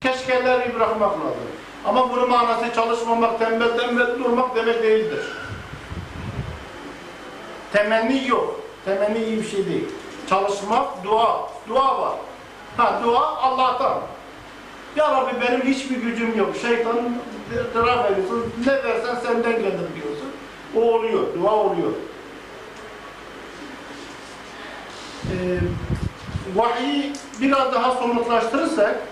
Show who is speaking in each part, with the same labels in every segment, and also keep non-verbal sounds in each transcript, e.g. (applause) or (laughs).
Speaker 1: keşkeleri bırakmak lazım. Ama bunun manası çalışmamak, tembel tembel durmak demek değildir. Temenni yok. Temenni iyi bir şey değil. Çalışmak, dua. Dua var. Ha dua Allah'tan. Ya Rabbi benim hiçbir gücüm yok. Şeytan taraf ediyorsun. Ne versen senden gelir diyorsun. O oluyor. Dua oluyor. Ee, vahiy biraz daha somutlaştırırsak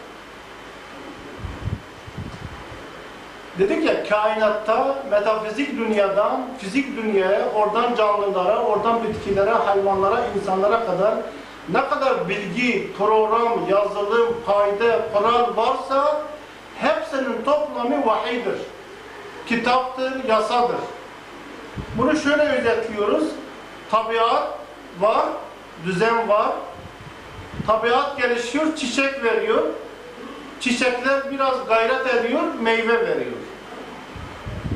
Speaker 1: dedik ya kainatta metafizik dünyadan fizik dünyaya, oradan canlılara, oradan bitkilere, hayvanlara, insanlara kadar ne kadar bilgi, program, yazılım, kaydı, kural varsa hepsinin toplamı vahiydir. Kitaptır, yasadır. Bunu şöyle özetliyoruz. Tabiat var, düzen var. Tabiat gelişiyor, çiçek veriyor. Çiçekler biraz gayret ediyor, meyve veriyor.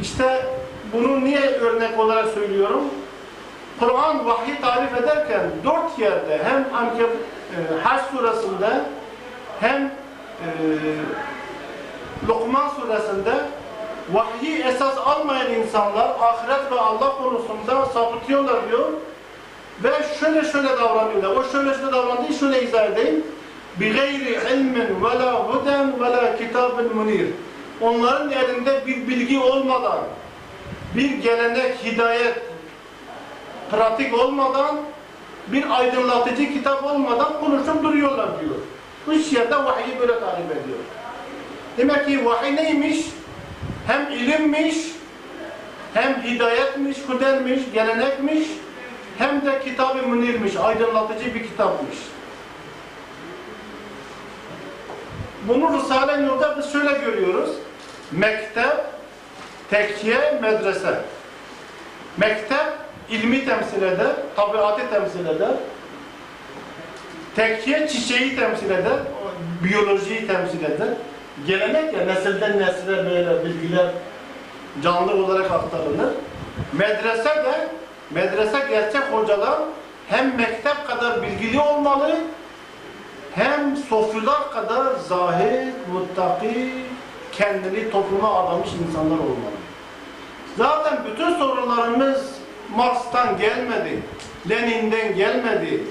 Speaker 1: İşte bunu niye örnek olarak söylüyorum? Kur'an vahyi tarif ederken dört yerde hem Ankeb e, Haç suresinde hem e, Lokman suresinde vahyi esas almayan insanlar ahiret ve Allah konusunda sapıtıyorlar diyor. Ve şöyle şöyle davranıyorlar. O şöyle şöyle davrandığı şöyle izah edeyim. بِغَيْرِ عِلْمٍ وَلَا هُدًا وَلَا كِتَابٍ munir. Onların elinde bir bilgi olmadan, bir gelenek, hidayet, pratik olmadan, bir aydınlatıcı kitap olmadan konuşup duruyorlar diyor. Üç yerde vahyi böyle tarif ediyor. Demek ki vahiy neymiş? Hem ilimmiş, hem hidayetmiş, hudenmiş, gelenekmiş, hem de kitab-ı münirmiş, aydınlatıcı bir kitapmış. Bunu Risale-i Nur'da biz şöyle görüyoruz. Mektep, tekkiye, medrese. Mektep ilmi temsil eder, tabiatı temsil eder. Tekkiye çiçeği temsil eder, biyolojiyi temsil eder. Gelenek ya nesilden nesile böyle bilgiler canlı olarak aktarılır. Medrese de medrese gerçek hocalar hem mektep kadar bilgili olmalı hem sofiler kadar zahid, muttaki, kendini topluma adamış insanlar olmalı. Zaten bütün sorunlarımız Marx'tan gelmedi, Lenin'den gelmedi,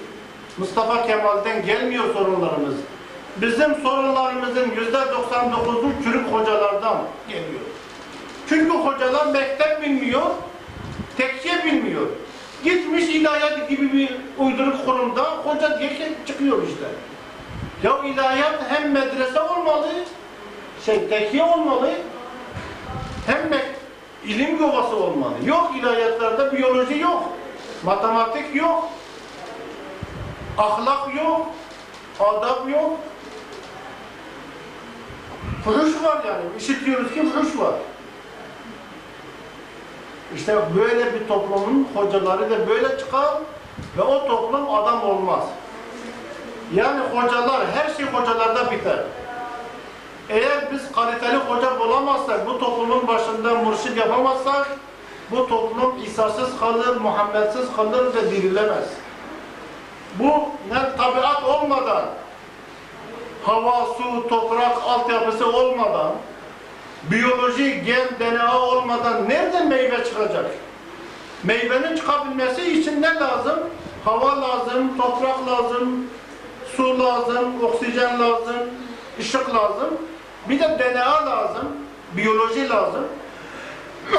Speaker 1: Mustafa Kemal'den gelmiyor sorunlarımız. Bizim sorunlarımızın yüzde 99'u çürük hocalardan geliyor. Çünkü hocalar mektep bilmiyor, tekkiye bilmiyor. Gitmiş ilahiyat gibi bir uyduruk kurumda hoca diye çıkıyor işte. Ya ilahiyat hem medrese olmalı, şey tekkiye olmalı, hem mek- ilim yuvası olmalı. Yok ilahiyatlarda biyoloji yok, matematik yok, ahlak yok, adab yok. Fuhuş var yani. İşitiyoruz ki fuhuş var. İşte böyle bir toplumun hocaları da böyle çıkar ve o toplum adam olmaz. Yani hocalar, her şey hocalarda biter. Eğer biz kaliteli hoca bulamazsak, bu toplumun başında mürşid yapamazsak, bu toplum İsa'sız kalır, Muhammedsiz kalır ve dirilemez. Bu ne tabiat olmadan, hava, su, toprak altyapısı olmadan, biyoloji, gen, DNA olmadan nereden meyve çıkacak? Meyvenin çıkabilmesi için ne lazım? Hava lazım, toprak lazım, su lazım, oksijen lazım, ışık lazım. Bir de DNA lazım, biyoloji lazım. (coughs)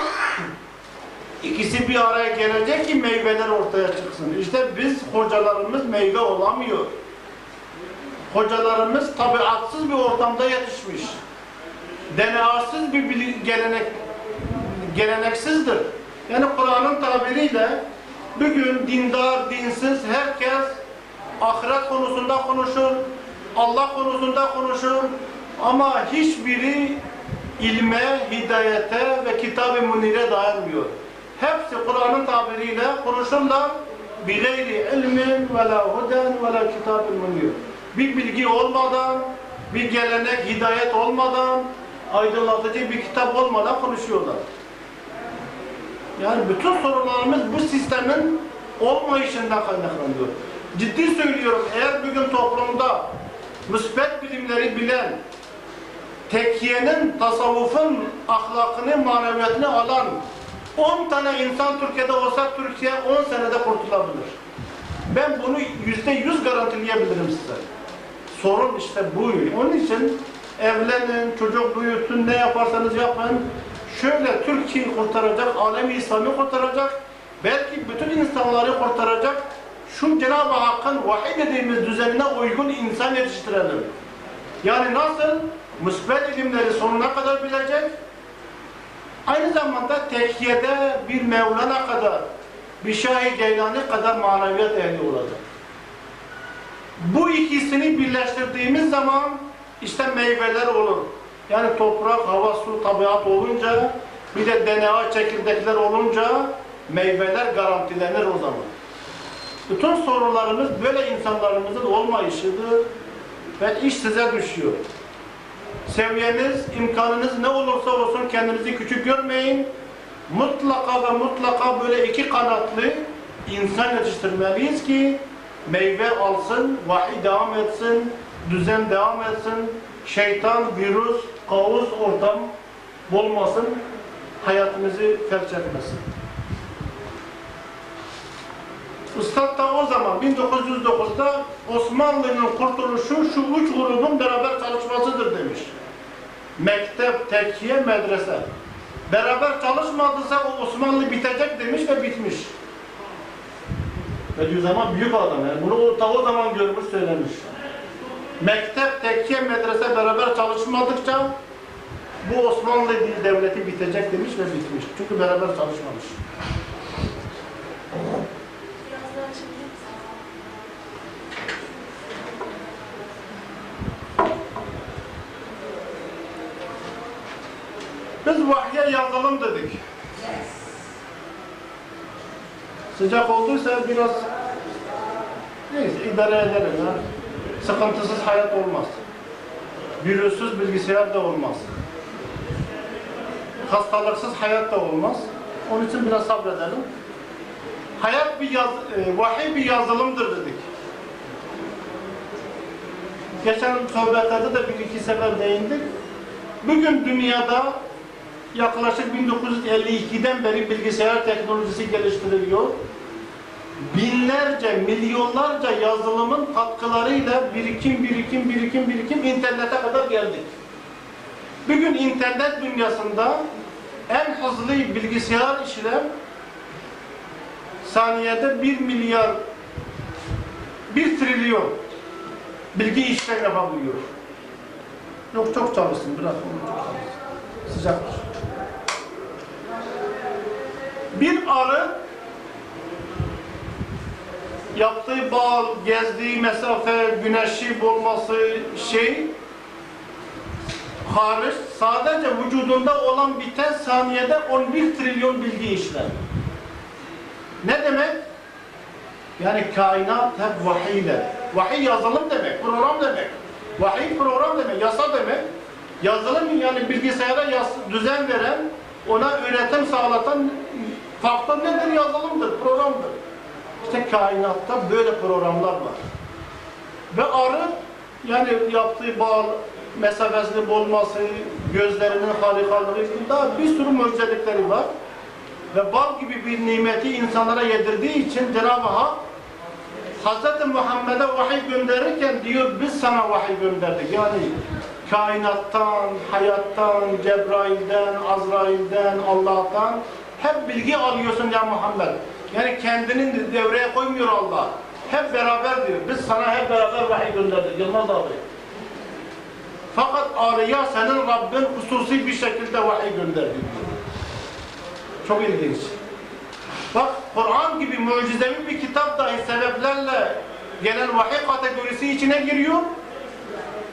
Speaker 1: İkisi bir araya gelecek ki meyveler ortaya çıksın. İşte biz hocalarımız meyve olamıyor. Hocalarımız tabiatsız bir ortamda yetişmiş. DNA'sız bir gelenek geleneksizdir. Yani Kur'an'ın tabiriyle bugün dindar, dinsiz herkes ahiret konusunda konuşur, Allah konusunda konuşur ama hiçbiri ilme, hidayete ve kitab-ı munire dayanmıyor. Hepsi Kur'an'ın tabiriyle konuşurlar. بِغَيْرِ ilmin وَلَا هُدًا وَلَا كِتَابٍ munir. Bir bilgi olmadan, bir gelenek, hidayet olmadan, aydınlatıcı bir kitap olmadan konuşuyorlar. Yani bütün sorunlarımız bu sistemin olmayışından kaynaklanıyor. Ciddi söylüyorum, eğer bugün toplumda müsbet bilimleri bilen, tekiyenin, tasavvufun ahlakını, maneviyatını alan 10 tane insan Türkiye'de olsa Türkiye 10 senede kurtulabilir. Ben bunu yüzde yüz garantileyebilirim size. Sorun işte bu. Onun için evlenin, çocuk büyütün, ne yaparsanız yapın. Şöyle Türkiye'yi kurtaracak, alemi İslam'ı kurtaracak, belki bütün insanları kurtaracak. Şu Cenab-ı Hakk'ın vahiy dediğimiz düzenine uygun insan yetiştirelim. Yani nasıl? Müsbet ilimleri sonuna kadar bilecek, aynı zamanda tekiyede bir Mevlana kadar, bir Şah-ı Geylani kadar maneviyat ehli olacak. Bu ikisini birleştirdiğimiz zaman işte meyveler olur. Yani toprak, hava, su, tabiat olunca bir de DNA çekirdekler olunca meyveler garantilenir o zaman. Bütün sorularımız böyle insanlarımızın olmayışıdır ve iş size düşüyor. Seviyeniz, imkanınız ne olursa olsun kendinizi küçük görmeyin. Mutlaka ve mutlaka böyle iki kanatlı insan yetiştirmeliyiz ki meyve alsın, vahiy devam etsin, düzen devam etsin, şeytan, virüs, kaos, ortam olmasın, hayatımızı felç etmesin. Üstad da o zaman 1909'da Osmanlı'nın kurtuluşu şu üç grubun beraber çalışmasıdır demiş. Mektep, tekiye, medrese. Beraber çalışmadıysa o Osmanlı bitecek demiş ve bitmiş. Bediüzzaman büyük adam yani. Bunu o, ta o zaman görmüş söylemiş. Mektep, tekiye, medrese beraber çalışmadıkça bu Osmanlı devleti bitecek demiş ve bitmiş. Çünkü beraber çalışmamış.
Speaker 2: Biraz daha açabilir misin?
Speaker 1: Biz vahye yazalım dedik. Sıcak olduysa biraz neyse idare edelim ya. Sıkıntısız hayat olmaz. Virüsüz bilgisayar da olmaz. Hastalıksız hayat da olmaz. Onun için biraz sabredelim. Hayat bir yaz, e, vahiy bir yazılımdır dedik. Geçen sohbetlerde de bir iki sefer değindik. Bugün dünyada yaklaşık 1952'den beri bilgisayar teknolojisi geliştiriliyor. Binlerce, milyonlarca yazılımın katkılarıyla birikim, birikim, birikim, birikim internete kadar geldik. Bugün internet dünyasında en hızlı bilgisayar işlem saniyede 1 milyar 1 trilyon bilgi işlem yapabiliyor. Yok çok çalışsın, biraz onu çok çalışsın. Sıcaktır. Bir arı yaptığı bal, gezdiği mesafe, güneşi bulması şey hariç sadece vücudunda olan biten saniyede 11 trilyon bilgi işler. Ne demek? Yani kainat hep vahiyle. Vahiy yazılım demek, program demek. Vahiy program demek, yasa demek. Yazılım yani bilgisayara yas, düzen veren, ona üretim sağlatan faktör nedir? Yazılımdır, programdır. İşte kainatta böyle programlar var. Ve arı yani yaptığı bal, mesafesini bulması, gözlerinin harikalığı, daha bir sürü mucizelikleri var. Ve bal gibi bir nimeti insanlara yedirdiği için Cenab-ı Hak Hz. Muhammed'e vahiy gönderirken diyor biz sana vahiy gönderdik. Yani kainattan, hayattan, Cebrail'den, Azrail'den, Allah'tan hep bilgi alıyorsun ya Muhammed. Yani kendinin devreye koymuyor Allah. Hep beraber diyor. Biz sana hep beraber vahiy gönderdik. Yılmaz abi. Fakat arıya senin Rabbin hususi bir şekilde vahiy gönderdi diyor. Çok ilginç. Bak Kur'an gibi mucizevi bir kitap dahi sebeplerle gelen vahiy kategorisi içine giriyor.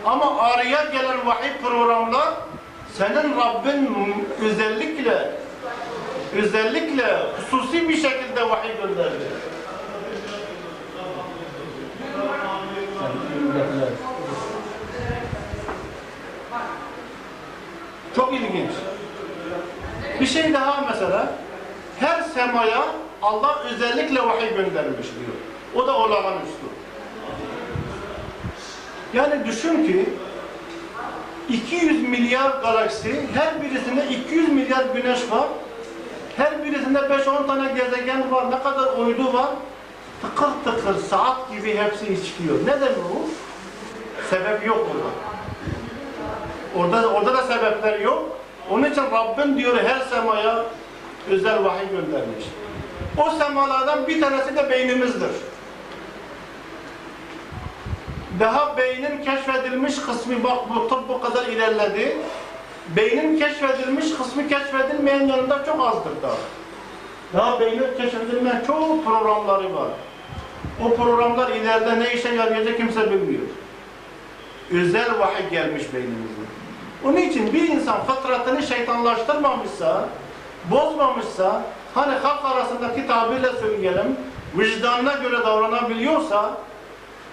Speaker 1: Ama araya gelen vahiy programlar senin Rabbin özellikle özellikle hususi bir şekilde vahiy gönderdi. Çok ilginç. Bir şey daha mesela her semaya Allah özellikle vahiy göndermiş diyor. O da olağanüstü. Yani düşün ki 200 milyar galaksi, her birisinde 200 milyar güneş var. Her birisinde 5-10 tane gezegen var, ne kadar uydu var. Tıkır tıkır saat gibi hepsi işliyor. Ne demek bu? Sebep yok orada. Orada, orada da sebepler yok. Onun için Rabbim diyor her semaya özel vahiy göndermiş. O semalardan bir tanesi de beynimizdir. Daha beynin keşfedilmiş kısmı bak bu tıp bu kadar ilerledi. Beynin keşfedilmiş kısmı keşfedilmeyen yanında çok azdır daha. Daha beynin keşfedilmeyen çok programları var. O programlar ileride ne işe yarayacak kimse bilmiyor. Özel vahiy gelmiş beynimize. Onun için bir insan fıtratını şeytanlaştırmamışsa, bozmamışsa, hani halk arasındaki tabirle söyleyelim, vicdanına göre davranabiliyorsa,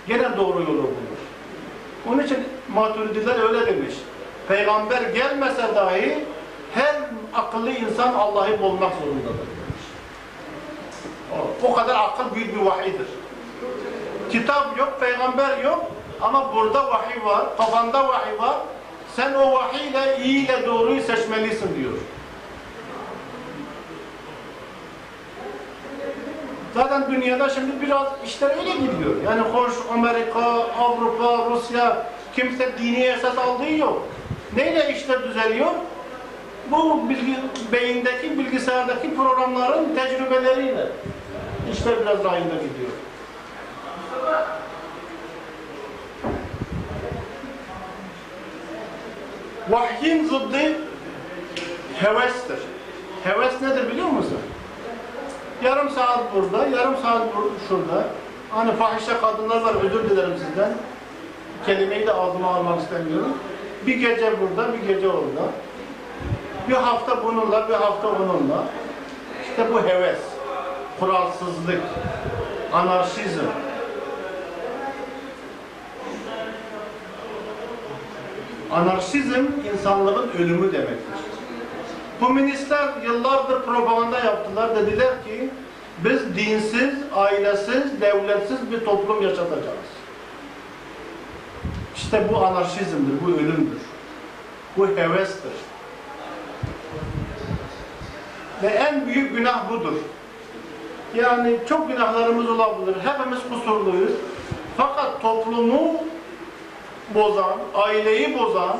Speaker 1: gene doğru yolu bulur. Onun için maturidiler öyle demiş. Peygamber gelmese dahi her akıllı insan Allah'ı bulmak zorundadır o kadar akıl büyük bir vahidir. Kitap yok, peygamber yok ama burada vahiy var, kafanda vahiy var. Sen o vahiyle iyi ile doğruyu seçmelisin diyor. Zaten dünyada şimdi biraz işler öyle gidiyor. Yani hoş Amerika, Avrupa, Rusya kimse dini esas aldığı yok. Neyle işler düzeliyor? Bu bilgi, beyindeki, bilgisayardaki programların tecrübeleriyle. İşler biraz rayında gidiyor. Vahyin zıddı hevestir. Heves nedir biliyor musun? Yarım saat burada, yarım saat şurada. Hani fahişe kadınlar var, özür dilerim sizden. Kelimeyi de ağzıma almak istemiyorum. Bir gece burada, bir gece orada. Bir hafta bununla, bir hafta onunla. İşte bu heves, kuralsızlık, anarşizm. Anarşizm insanlığın ölümü demektir. Komünistler yıllardır propaganda yaptılar. Dediler ki biz dinsiz, ailesiz, devletsiz bir toplum yaşatacağız. İşte bu anarşizmdir, bu ölümdür. Bu hevestir. Ve en büyük günah budur. Yani çok günahlarımız olabilir. Hepimiz kusurluyuz. Fakat toplumu bozan, aileyi bozan,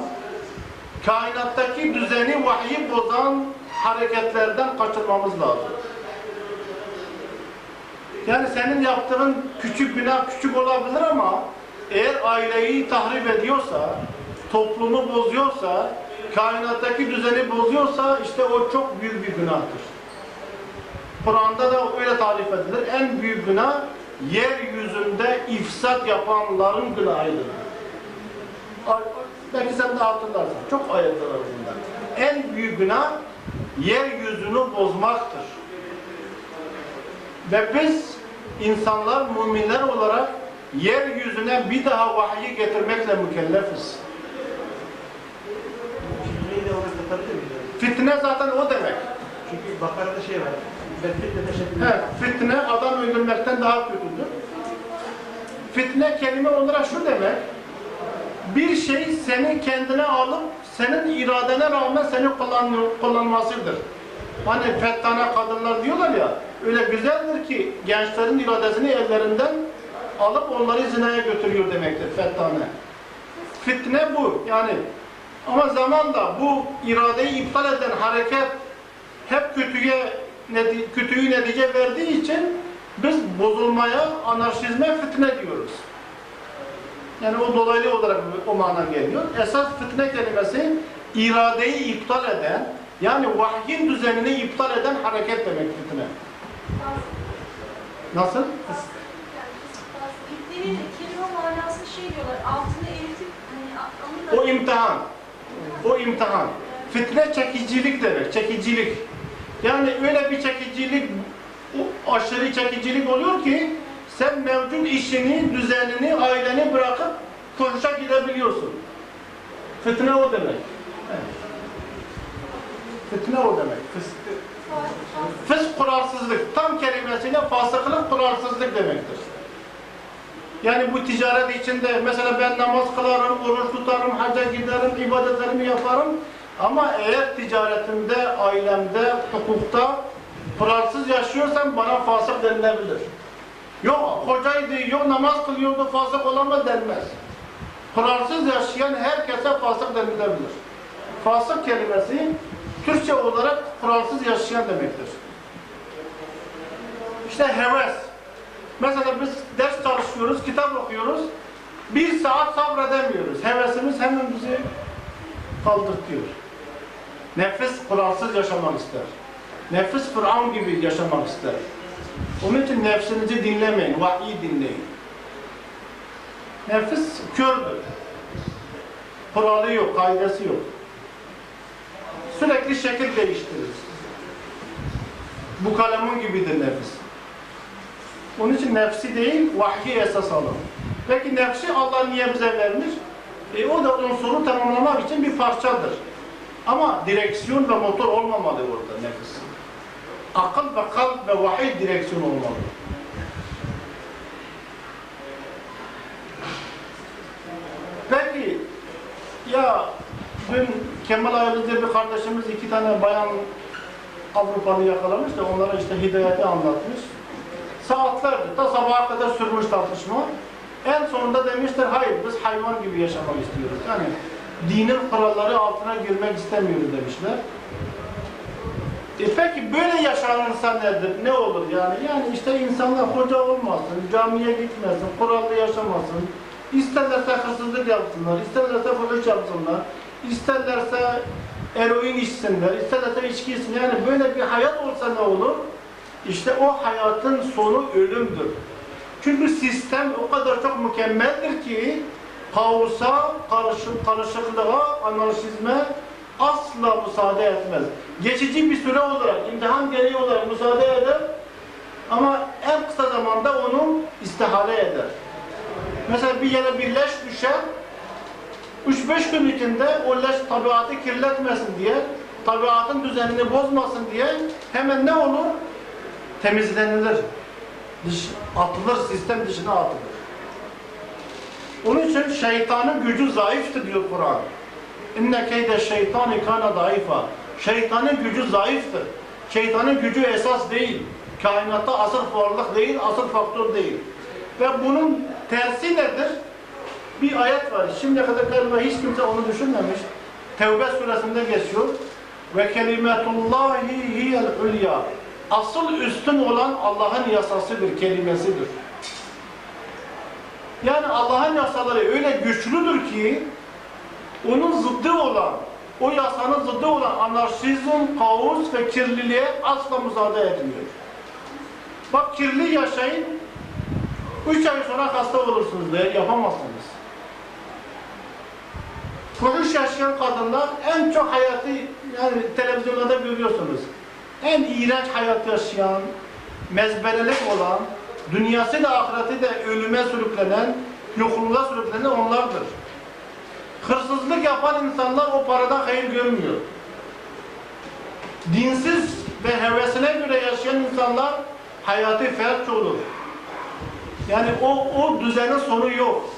Speaker 1: kainattaki düzeni, vahyi bozan hareketlerden kaçırmamız lazım. Yani senin yaptığın küçük günah küçük olabilir ama eğer aileyi tahrip ediyorsa, toplumu bozuyorsa, kainattaki düzeni bozuyorsa işte o çok büyük bir günahtır. Kur'an'da da öyle tarif edilir. En büyük günah yeryüzünde ifsat yapanların günahıdır. Belki sen de hatırlarsın. Çok ayetler var bunda. En büyük günah yeryüzünü bozmaktır. Ve biz insanlar, müminler olarak yeryüzüne bir daha vahyi getirmekle mükellefiz. Fitne zaten o demek.
Speaker 3: Çünkü Bakara'da şey var.
Speaker 1: Evet, fitne adam öldürmekten daha kötüdür. Fitne kelime olarak şu demek, bir şey seni kendine alıp senin iradene rağmen seni kullan, kullanmasıdır. Hani fettane kadınlar diyorlar ya, öyle güzeldir ki gençlerin iradesini ellerinden alıp onları zinaya götürüyor demektir fettane. Fitne bu yani. Ama zamanla bu iradeyi iptal eden hareket hep kötüye kötüyü netice verdiği için biz bozulmaya, anarşizme fitne diyoruz. Yani o dolaylı olarak o mana geliyor. Esas fitne kelimesi iradeyi iptal eden, yani vahyin düzenini iptal eden hareket demek fitne. Nasıl?
Speaker 2: Kelime şey diyorlar, altını eritip hani.
Speaker 1: O imtihan. O imtihan. Fitne çekicilik demek, çekicilik. Yani öyle bir çekicilik, o aşırı çekicilik oluyor ki sen mevcut işini, düzenini, aileni bırakıp koşuşa gidebiliyorsun. Fitne o demek. Evet. Fitne o demek. Fıs- Fısk kuralsızlık. Tam kelimesiyle fasıklık kuralsızlık demektir. Yani bu ticaret içinde mesela ben namaz kılarım, oruç tutarım, hacca giderim, ibadetlerimi yaparım. Ama eğer ticaretimde, ailemde, hukukta kuralsız yaşıyorsam bana fasık denilebilir. Yok hocaydı, yok namaz kılıyordu, fasık olamaz denmez. Kuralsız yaşayan herkese fasık denilebilir. Fasık kelimesi Türkçe olarak kuralsız yaşayan demektir. İşte heves. Mesela biz ders çalışıyoruz, kitap okuyoruz. Bir saat sabredemiyoruz. Hevesimiz hemen bizi kaldırtıyor. Nefis kuralsız yaşamak ister. Nefis Fıraun gibi yaşamak ister. Onun için nefsinizi dinlemeyin, vahyi dinleyin. Nefis kördür. Kuralı yok, kaidesi yok. Sürekli şekil değiştirir. Bu kalemun gibidir nefis. Onun için nefsi değil, vahyi esas alın. Peki nefsi Allah niye bize vermiş? E, o da unsuru tamamlamak için bir parçadır. Ama direksiyon ve motor olmamalı orada nefis. Akıl ve kalp ve vahiy direksiyon olmalı. Peki, ya dün Kemal Ayılı'da bir kardeşimiz iki tane bayan Avrupalı yakalamış da onlara işte hidayeti anlatmış. Saatlerdir, ta sabaha kadar sürmüş tartışma. En sonunda demişler, hayır biz hayvan gibi yaşamak istiyoruz. Yani dinin kuralları altına girmek istemiyoruz demişler. E peki böyle yaşanırsa nedir? Ne olur yani? Yani işte insanlar hoca olmasın, camiye gitmesin, kurallı yaşamasın. İsterlerse hırsızlık yapsınlar, isterlerse fuhuş yapsınlar, isterlerse eroin içsinler, isterlerse içki içsinler. Yani böyle bir hayat olsa ne olur? İşte o hayatın sonu ölümdür. Çünkü sistem o kadar çok mükemmeldir ki kaosa, karışık, karışıklığa, anarşizme asla müsaade etmez. Geçici bir süre olarak, imtihan gereği olarak müsaade eder ama en kısa zamanda onu istihale eder. Mesela bir yere bir leş düşer, 3-5 gün içinde o leş tabiatı kirletmesin diye, tabiatın düzenini bozmasın diye hemen ne olur? Temizlenilir. Dış, atılır, sistem dışına atılır. Onun için şeytanın gücü zayıftır diyor Kur'an. İnne keyde şeytani kana zayıfa. Şeytanın gücü zayıftır. Şeytanın gücü esas değil. Kainatta asıl varlık değil, asıl faktör değil. Ve bunun tersi nedir? Bir ayet var. Şimdiye kadar galiba hiç kimse onu düşünmemiş. Tevbe suresinde geçiyor. Ve kelimetullahi hiyel ulya. Asıl üstün olan Allah'ın yasasıdır, kelimesidir. Yani Allah'ın yasaları öyle güçlüdür ki onun zıddı olan, o yasanın zıddı olan anarşizm, kaos ve kirliliğe asla müsaade etmiyor. Bak kirli yaşayın, üç ay sonra hasta olursunuz diye yapamazsınız. Fuhuş yaşayan kadınlar en çok hayatı yani televizyonlarda görüyorsunuz. En iğrenç hayat yaşayan, mezbelelik olan, dünyası da ahireti de ölüme sürüklenen, yokluğa sürüklenen onlardır. Hırsızlık yapan insanlar o paradan hayır görmüyor. Dinsiz ve hevesine göre yaşayan insanlar hayatı felç olur. Yani o, o düzenin sonu yok.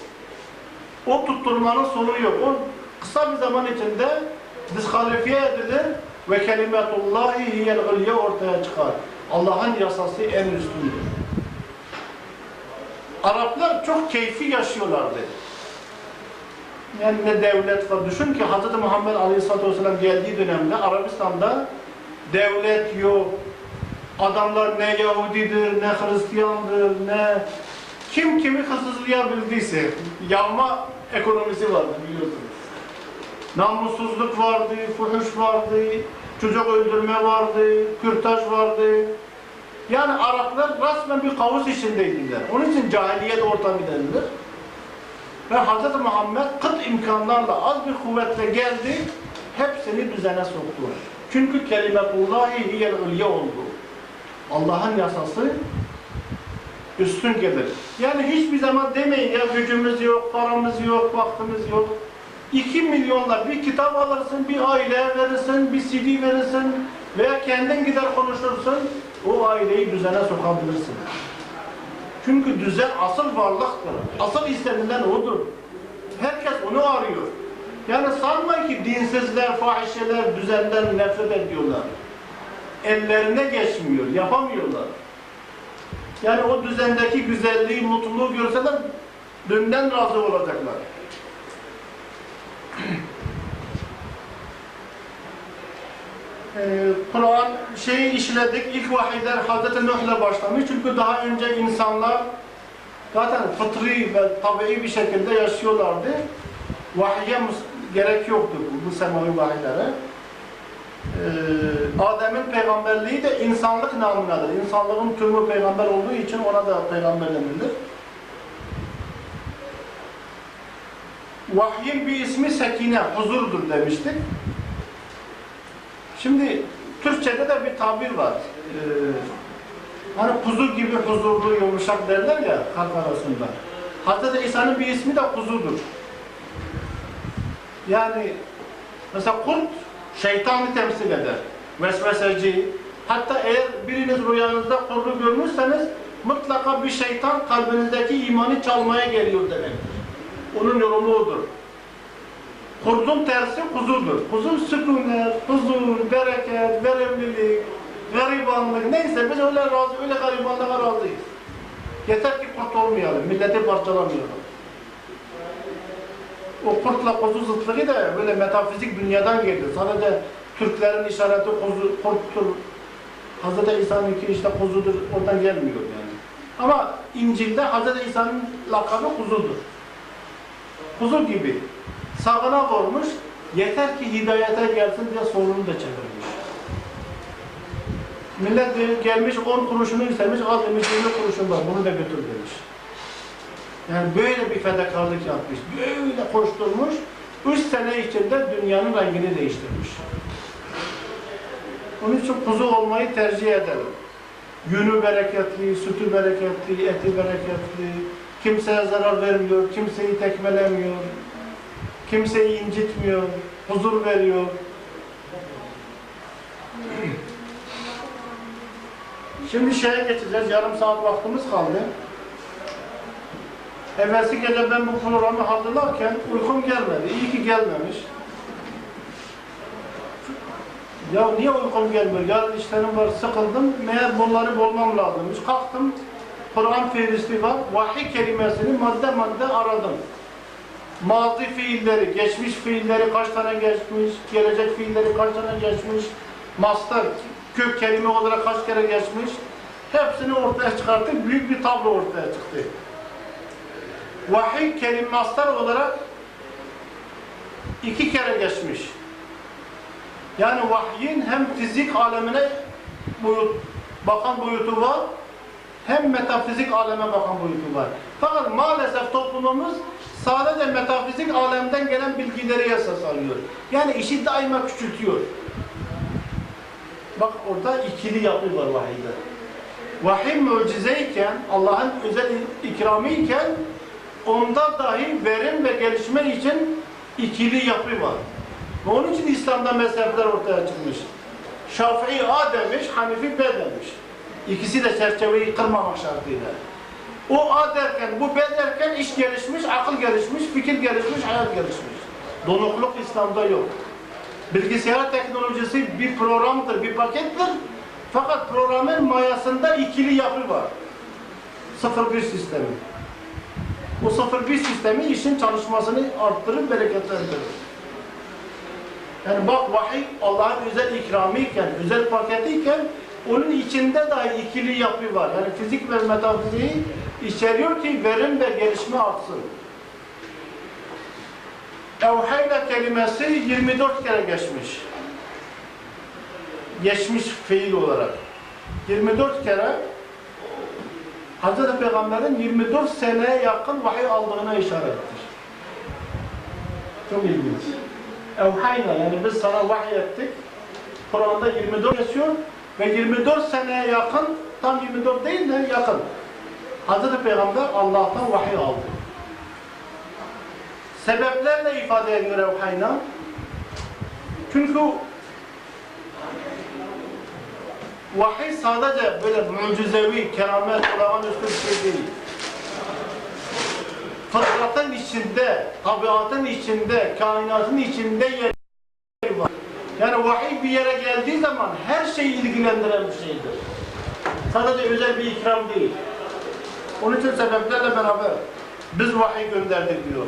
Speaker 1: O tutturmanın sonu yok. O kısa bir zaman içinde diskalifiye edilir ve kelimetullahi hiyel ulya ortaya çıkar. Allah'ın yasası en üstündür. Araplar çok keyfi yaşıyorlardı. Yani ne devlet var. Düşün ki Hz. Muhammed Aleyhisselatü Vesselam geldiği dönemde Arabistan'da devlet yok. Adamlar ne Yahudidir, ne Hristiyandır, ne kim kimi hırsızlayabildiyse yağma ekonomisi vardı biliyorsunuz. Namussuzluk vardı, fuhuş vardı, çocuk öldürme vardı, kürtaj vardı. Yani Araplar resmen bir kavus içindeydiler. Onun için cahiliyet ortamı denilir. Ve Hz. Muhammed kıt imkanlarla az bir kuvvetle geldi, hepsini düzene soktu. Çünkü kelimetullahi hiyel ulya oldu. Allah'ın yasası üstün gelir. Yani hiçbir zaman demeyin ya gücümüz yok, paramız yok, vaktimiz yok. 2 milyonla bir kitap alırsın, bir aileye verirsin, bir CD verirsin veya kendin gider konuşursun, o aileyi düzene sokabilirsin. Çünkü düzen asıl varlıktır. Asıl istenilen odur. Herkes onu arıyor. Yani sanmayın ki dinsizler, fahişeler düzenden nefret ediyorlar. Ellerine geçmiyor, yapamıyorlar. Yani o düzendeki güzelliği, mutluluğu görseler dünden razı olacaklar. Ee, Kur'an şeyi işledik, ilk vahiyler Hazreti Nuh'la başlamış çünkü daha önce insanlar zaten fıtri ve tabii bir şekilde yaşıyorlardı. Vahiye gerek yoktu bu, bu semavi vahiylere. Ee, Adem'in peygamberliği de insanlık namınadır. İnsanlığın tümü peygamber olduğu için ona da peygamber denilir. Vahyin bir ismi sekine, huzurdur demiştik. Şimdi Türkçe'de de bir tabir var. Ee, hani kuzu gibi huzurlu, yumuşak derler ya halk arasında. Hazreti İsa'nın bir ismi de kuzudur. Yani mesela kurt şeytanı temsil eder. Vesveseci. Hatta eğer biriniz rüyanızda kurdu görmüşseniz mutlaka bir şeytan kalbinizdeki imanı çalmaya geliyor demektir. Onun yorumu odur. Kurdun tersi kuzudur. Kuzu sükunet, huzur, bereket, verimlilik, garibanlık neyse biz öyle razı, öyle garibanlığa razıyız. Yeter ki kurt olmayalım, milleti parçalamayalım. O kurtla kuzu zıtlığı da böyle metafizik dünyadan geldi. Sadece Türklerin işareti kuzu, kurttur. Hazreti İsa'nın iki işte kuzudur, oradan gelmiyor yani. Ama İncil'de Hazreti İsa'nın lakabı kuzudur. Kuzu gibi sağına vurmuş, yeter ki hidayete gelsin diye solunu da çevirmiş. Millet gelmiş 10 kuruşunu istemiş, al demiş 20 kuruşun var, bunu da götür demiş. Yani böyle bir fedakarlık yapmış, böyle koşturmuş, 3 sene içinde dünyanın rengini değiştirmiş. Onun için kuzu olmayı tercih ederim. Yünü bereketli, sütü bereketli, eti bereketli, kimseye zarar vermiyor, kimseyi tekmelemiyor, kimseyi incitmiyor, huzur veriyor. Şimdi şeye geçeceğiz, yarım saat vaktimiz kaldı. Evvelsi gece ben bu programı hazırlarken uykum gelmedi. İyi ki gelmemiş. Ya niye uykum gelmiyor? Yarın işlerim var, sıkıldım. Meğer bunları bulmam lazımmış. Kalktım, Kur'an fihristi var. Vahiy kelimesini madde madde aradım. Mazi fiilleri, geçmiş fiilleri kaç tane geçmiş, gelecek fiilleri kaç tane geçmiş, master, kök kelime olarak kaç kere geçmiş. Hepsini ortaya çıkarttık. Büyük bir tablo ortaya çıktı. Vahiy kelime master olarak iki kere geçmiş. Yani vahyin hem fizik alemine boyut, bakan boyutu var, hem metafizik aleme bakan boyutu var. Fakat maalesef toplumumuz sadece metafizik alemden gelen bilgileri esas alıyor. Yani işi daima küçültüyor. Bak orada ikili yapı var vahiyde. Vahiy mucizeyken, Allah'ın özel ikramı iken onda dahi verim ve gelişme için ikili yapı var. Ve onun için İslam'da mezhepler ortaya çıkmış. Şafii A demiş, Hanifi B demiş. İkisi de çerçeveyi kırmamak şartıyla. O A derken, bu B derken iş gelişmiş, akıl gelişmiş, fikir gelişmiş, hayat gelişmiş. Donukluk İslam'da yok. Bilgisayar teknolojisi bir programdır, bir pakettir. Fakat programın mayasında ikili yapı var. 0-1 sistemi. O 0-1 sistemi işin çalışmasını arttırır, bereketlendirir. Yani bak vahiy Allah'ın özel ikramı iken, özel paketi iken onun içinde dahi ikili yapı var. Yani fizik ve metafiziği içeriyor ki verim ve gelişme artsın. Evhayla kelimesi 24 kere geçmiş. Geçmiş fiil olarak. 24 kere Hz. Peygamber'in 24 seneye yakın vahiy aldığına işarettir. Çok ilginç. Evhayla yani biz sana vahiy ettik. Kur'an'da 24 geçiyor ve 24 seneye yakın, tam 24 değil de yakın. Hz. Peygamber Allah'tan vahiy aldı. Sebeplerle ifade ediyor Evhayla. Çünkü vahiy sadece böyle mucizevi, keramet, olağanüstü bir şey değil. Fıtratın içinde, tabiatın içinde, kainatın içinde yer. Yani vahiy bir yere geldiği zaman her şeyi ilgilendiren bir şeydir. Sadece özel bir ikram değil. Onun için sebeplerle beraber biz vahiy gönderdik diyor.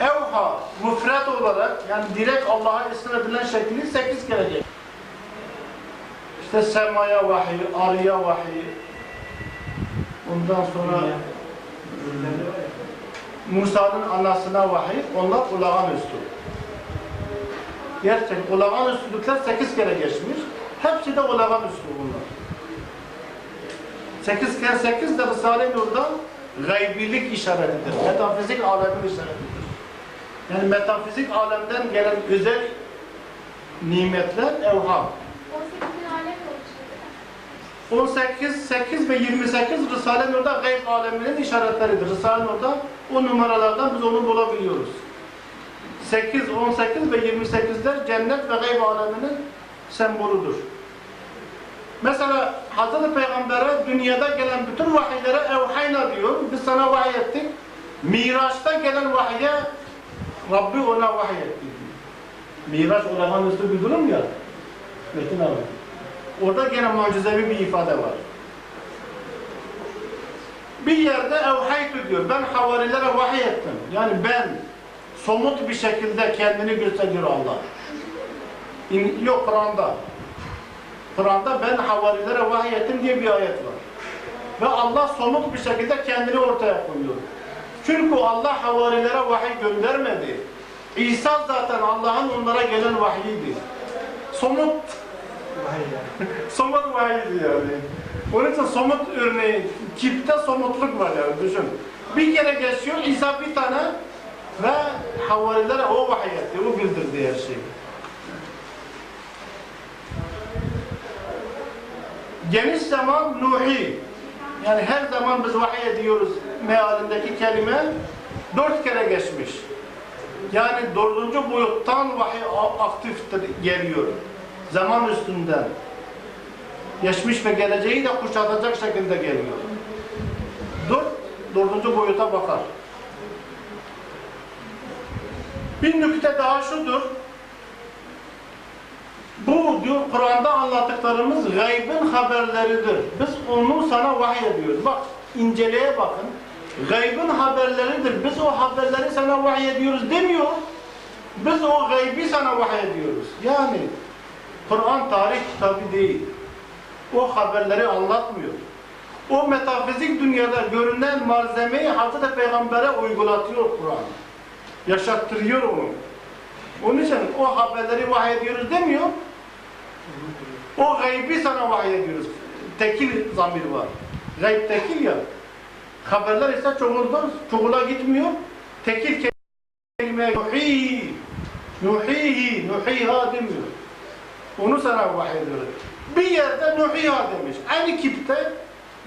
Speaker 1: Evha, müfret olarak yani direkt Allah'a isnat edilen şekli sekiz kere gelir. İşte semaya vahiy, arıya vahiy, ondan sonra Musa'nın anasına vahiy, onlar olağanüstü. Gerçek olağanüstülükler sekiz kere geçmiş. Hepsi de olağanüstü bunlar. Sekiz kere sekiz de Risale-i Nur'dan gaybilik işaretidir. Metafizik alemin işaretidir. Yani metafizik alemden gelen özel nimetler evham.
Speaker 2: 18 bin alem oluştu.
Speaker 1: 18, 8 ve 28 Risale-i Nur'da gayb aleminin işaretleridir. Risale-i Nur'da o numaralardan biz onu bulabiliyoruz. 8, 18 ve 28'ler cennet ve gayb aleminin sembolüdür. Mesela Hz. Peygamber'e dünyada gelen bütün vahiylere evhayna diyor. Biz sana vahiy ettik. Miraç'ta gelen vahye Rabbi ona vahiy etti diyor. Miraç olağanüstü bir durum ya. Metin abi. Orada gene mucizevi bir ifade var. Bir yerde evhaytu diyor. Ben havarilere vahiy ettim. Yani ben somut bir şekilde kendini gösteriyor Allah. İn- yok Kur'an'da. Kur'an'da ben havarilere vahiy ettim diye bir ayet var. Ve Allah somut bir şekilde kendini ortaya koyuyor. Çünkü Allah havarilere vahiy göndermedi. İsa zaten Allah'ın onlara gelen vahiydi. Somut (laughs) somut vahiydi yani. Onun için somut örneği, kipte somutluk var yani düşün. Bir kere geçiyor, İsa bir tane ve havarilere o vahiy etti, o bildirdi her şeyi. Geniş zaman Nuhi. Yani her zaman biz vahiy ediyoruz mealindeki kelime dört kere geçmiş. Yani dördüncü boyuttan vahiy aktiftir, geliyor. Zaman üstünden. Geçmiş ve geleceği de kuşatacak şekilde geliyor. Dört, dördüncü boyuta bakar. Bir nükte daha şudur. Bu diyor Kur'an'da anlattıklarımız gaybın haberleridir. Biz onu sana vahiy ediyoruz. Bak inceleye bakın. Gaybın haberleridir. Biz o haberleri sana vahiy ediyoruz demiyor. Biz o gaybi sana vahiy ediyoruz. Yani Kur'an tarih kitabı değil. O haberleri anlatmıyor. O metafizik dünyada görünen malzemeyi Hazreti Peygamber'e uygulatıyor Kur'an. Yaşattırıyor onu. Onun için o haberleri vahiy ediyoruz demiyor. O gaybi sana vahiy ediyoruz. Tekil zamir var. Gayb tekil ya. Haberler ise çoğuldur, çoğula gitmiyor. Tekil kelime yuhihi, yuhihi, nuhiha demiyor. Onu sana vahiy ediyoruz. Bir yerde nuhiha demiş. Aynı kipte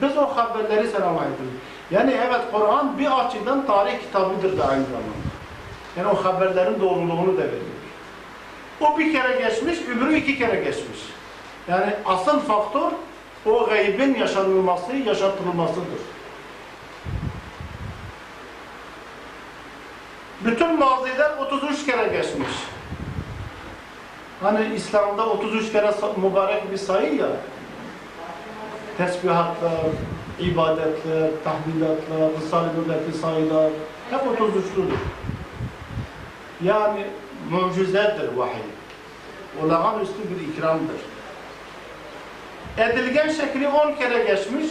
Speaker 1: biz o haberleri sana vahiy ediyoruz. Yani evet Kur'an bir açıdan tarih kitabıdır da aynı zamanda. Yani o haberlerin doğruluğunu da veriyor. O bir kere geçmiş, öbürü iki kere geçmiş. Yani asıl faktör o gaybin yaşanılması, yaşatılmasıdır. Bütün maziler 33 kere geçmiş. Hani İslam'da 33 kere mübarek bir sayı ya. Tesbihatlar, ibadetler, tahmilatlar, Risale-i sayılar hep 33'lüdür. Yani mucizedir vahiy. Olağanüstü bir ikramdır. Edilgen şekli 10 kere geçmiş.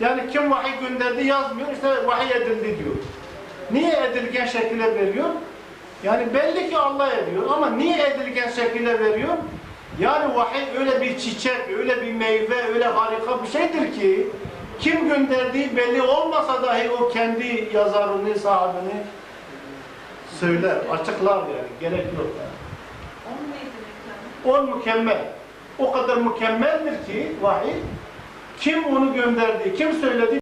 Speaker 1: Yani kim vahiy gönderdi yazmıyor, işte vahiy edildi diyor. Niye edilgen şekilde veriyor? Yani belli ki Allah ediyor ama niye edilgen şekilde veriyor? Yani vahiy öyle bir çiçek, öyle bir meyve, öyle harika bir şeydir ki kim gönderdiği belli olmasa dahi o kendi yazarını, sahibini söyler, açıklar yani. Gerek yok yani.
Speaker 2: Onun neydi reklamı?
Speaker 1: O mükemmel. O kadar mükemmeldir ki vahiy kim onu gönderdi, kim söyledi